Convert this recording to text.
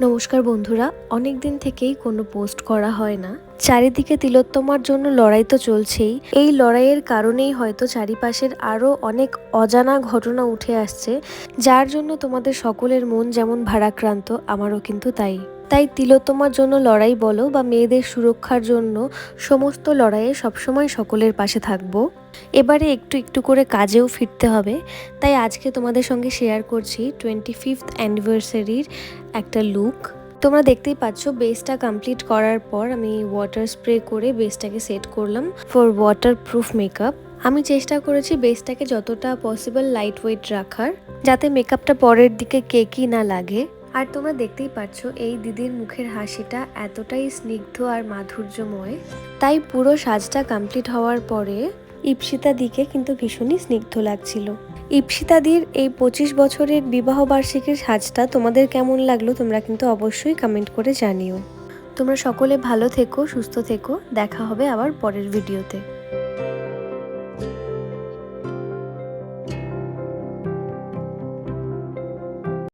নমস্কার বন্ধুরা অনেক দিন থেকেই কোনো পোস্ট করা হয় না। চারিদিকে তিলোত্তমার জন্য লড়াই তো চলছেই। এই লড়াইয়ের কারণেই হয়তো চারিপাশের আরও অনেক অজানা ঘটনা উঠে আসছে, যার জন্য তোমাদের সকলের মন যেমন ভারাক্রান্ত, আমারও কিন্তু তাই। তাই তিলোত্তমার জন্য লড়াই বলো বা মেয়েদের সুরক্ষার জন্য সমস্ত লড়াইয়ে সবসময় সকলের পাশে থাকব। এবারে একটু একটু করে কাজেও ফিরতে হবে। তাই আজকে তোমাদের সঙ্গে শেয়ার করছি টোয়েন্টি ফিফথ অ্যানিভার্সারির একটা লুক তোমরা দেখতেই পাচ্ছ বেসটা কমপ্লিট করার পর আমি ওয়াটার স্প্রে করে বেসটাকে সেট করলাম ফর ওয়াটার প্রুফ মেকআপ আমি চেষ্টা করেছি বেসটাকে যতটা পসিবল লাইট ওয়েট রাখার, যাতে মেকআপটা পরের দিকে কেকই না লাগে। আর তোমরা দেখতেই পাচ্ছ, এই দিদির মুখের হাসিটা এতটাই স্নিগ্ধ আর মাধুর্যময়। তাই পুরো সাজটা কমপ্লিট হওয়ার পরে ইপসিতা দিকে কিন্তু ভীষণই স্নিগ্ধ লাগছিল। ইপসিতাদির এই পঁচিশ বছরের বিবাহ বার্ষিকীর সাজটা তোমাদের কেমন লাগল তোমরা কিন্তু অবশ্যই কমেন্ট করে জানিও। তোমরা সকলে ভালো থেকো, সুস্থ থেকো, দেখা হবে আবার পরের ভিডিওতে